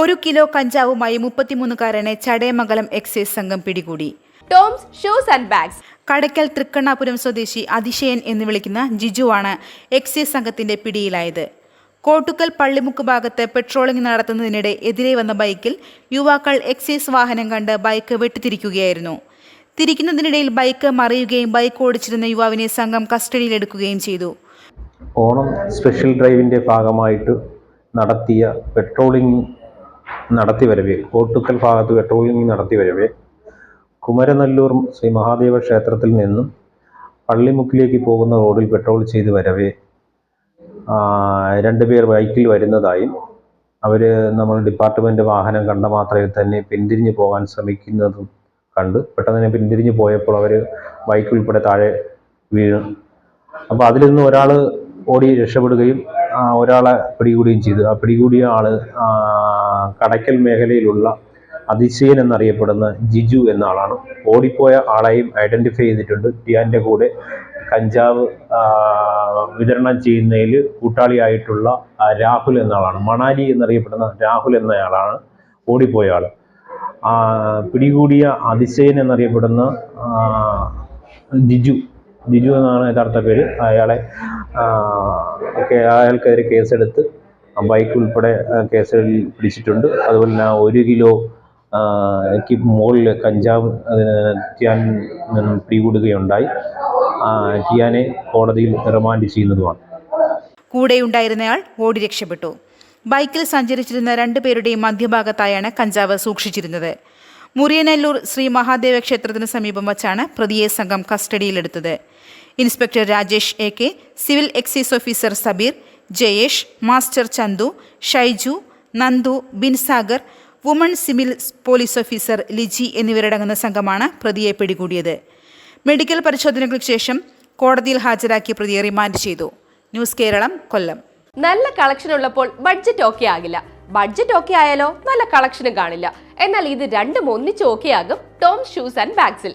ഒരു കിലോ കഞ്ചാവുമായി മുപ്പത്തിമൂന്നുകാരനെ ചടയമംഗലം എക്സൈസ് സംഘം പിടികൂടി. Toms shoes and bags. Kadakkal Thrikkannapuram സ്വദേശി അതിശയൻ എന്ന് വിളിക്കുന്ന ജിജുവാണ് എക്സൈസ് സംഘത്തിന്റെ പിടിയിലായത്. കോട്ടുക്കൽ പള്ളിമുക്ക് ഭാഗത്ത് പെട്രോളിംഗ് നടത്തുന്നതിനിടെ എതിരെ വന്ന ബൈക്കിൽ യുവാക്കൾ എക്സൈസ് വാഹനം കണ്ട് ബൈക്ക് വെട്ടിത്തിരിക്കുകയായിരുന്നു. തിരിക്കുന്നതിനിടയിൽ ബൈക്ക് മറിയുകയും ബൈക്ക് ഓടിച്ചിരുന്ന യുവാവിനെ സംഘം കസ്റ്റഡിയിലെടുക്കുകയും ചെയ്തു. ഓണം സ്പെഷ്യൽ ഡ്രൈവിന്റെ ഭാഗമായിട്ട് നടത്തിയ പെട്രോളിംഗ് നടത്തി വരവേ. കോട്ടുക്കൽ ഭാഗത്ത് പെട്രോളിംഗ് നടത്തി വരവേ. കുമരനല്ലൂർ ശ്രീ മഹാദേവ ക്ഷേത്രത്തിൽ നിന്നും പള്ളിമുക്കിലേക്ക് പോകുന്ന റോഡിൽ പെട്രോൾ ചെയ്ത് വരവേ. രണ്ടുപേർ ബൈക്കിൽ വരുന്നതായും അവർ നമ്മൾ ഡിപ്പാർട്ട്മെന്റ് വാഹനം കണ്ട മാത്രയിൽ തന്നെ പിന്തിരിഞ്ഞ് പോകാൻ ശ്രമിക്കുന്നതും കണ്ട് പെട്ടെന്ന് തന്നെ പിന്തിരിഞ്ഞ് പോയപ്പോൾ അവർ ബൈക്ക് ഉൾപ്പെടെ താഴെ വീണു. അപ്പോൾ അതിൽ നിന്ന് ഒരാൾ ഓടി രക്ഷപ്പെടുകയും ഒരാളെ പിടികൂടുകയും ചെയ്തു. ആ പിടികൂടിയ ആൾ കടയ്ക്കൽ മേഖലയിലുള്ള അതിശയൻ എന്നറിയപ്പെടുന്ന ജിജു എന്ന ആളാണ് ഓടിപ്പോയ ആളെയും ഐഡന്റിഫൈ ചെയ്തിട്ടുണ്ട്. ടിയാന്റെ കൂടെ കഞ്ചാവ് വിതരണം ചെയ്യുന്നതിൽ കൂട്ടാളിയായിട്ടുള്ള രാഹുൽ എന്ന ആളാണ് മണാലി എന്നറിയപ്പെടുന്ന രാഹുൽ എന്നയാളാണ് ഓടിപ്പോയ ആൾ പിടികൂടിയ അതിശയൻ എന്നറിയപ്പെടുന്ന ജിജു. ജിജു എന്നാണ് യഥാർത്ഥ പേര്. അയാളെ അയാൾക്കെതിരെ കേസെടുത്ത് ബൈക്ക് ഉൾപ്പെടെ കേസുകളിൽ പിടിച്ചിട്ടുണ്ട്. അതുപോലെ തന്നെ ഒരു കിലോ ക്ക് മുകളിൽ കഞ്ചാവ് ടിയാൻ നിന്നും പിടികൂടുകയുണ്ടായി. ടിയാനെ കോടതിയിൽ റിമാൻഡ് ചെയ്യുന്നതുമാണ്. കൂടെയുണ്ടായിരുന്നയാൾ ഓടി രക്ഷപ്പെട്ടു. ബൈക്കിൽ സഞ്ചരിച്ചിരുന്ന രണ്ടുപേരുടെയും മധ്യഭാഗത്തായാണ് കഞ്ചാവ് സൂക്ഷിച്ചിരുന്നത്. മുറിയനല്ലൂർ ശ്രീ മഹാദേവ ക്ഷേത്രത്തിന് സമീപം വച്ചാണ് പ്രതിയെ സംഘം കസ്റ്റഡിയിലെടുത്തത്. Inspector Rajesh A K civil excise officer Sabeer Jayesh master Chandu Shaiju Nandu Binsagar woman civil police officer Liji എന്നിവരടങ്ങുന്ന സംഘമാണ് പ്രതിയെ പിടികൂടിയത്. മെഡിക്കൽ പരിശോധനകൾക്ക് ശേഷം കോടതിയിൽ ഹാജരാക്കിയ പ്രതിയെ റിമാൻഡ് ചെയ്തു. ന്യൂസ് കേരളം കൊല്ലം. നല്ല കളക്ഷൻ ഉള്ളപ്പോൾ ബഡ്ജറ്റ് ഓക്കെ ആകില്ല. ബഡ്ജറ്റ് ഓക്കെ ആയാലോ നല്ല കളക്ഷനും കാണില്ല. എന്നാൽ ഇത് രണ്ടും ഒന്നിച്ച് ഓക്കെ ആകും ടോം ഷൂസ് ആൻഡ് ബാഗ്സിൽ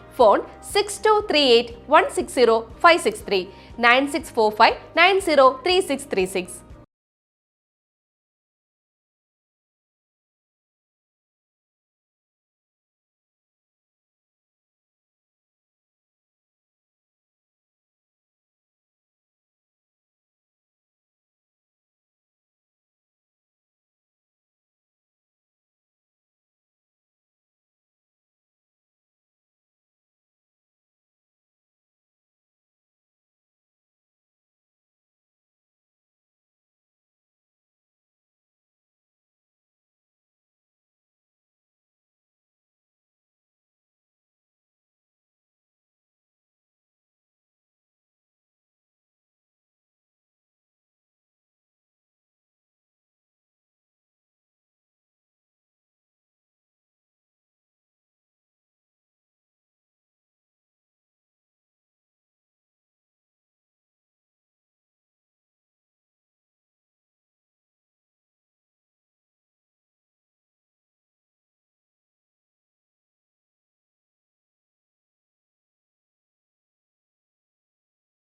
phone 6238 160 563 9645 903636.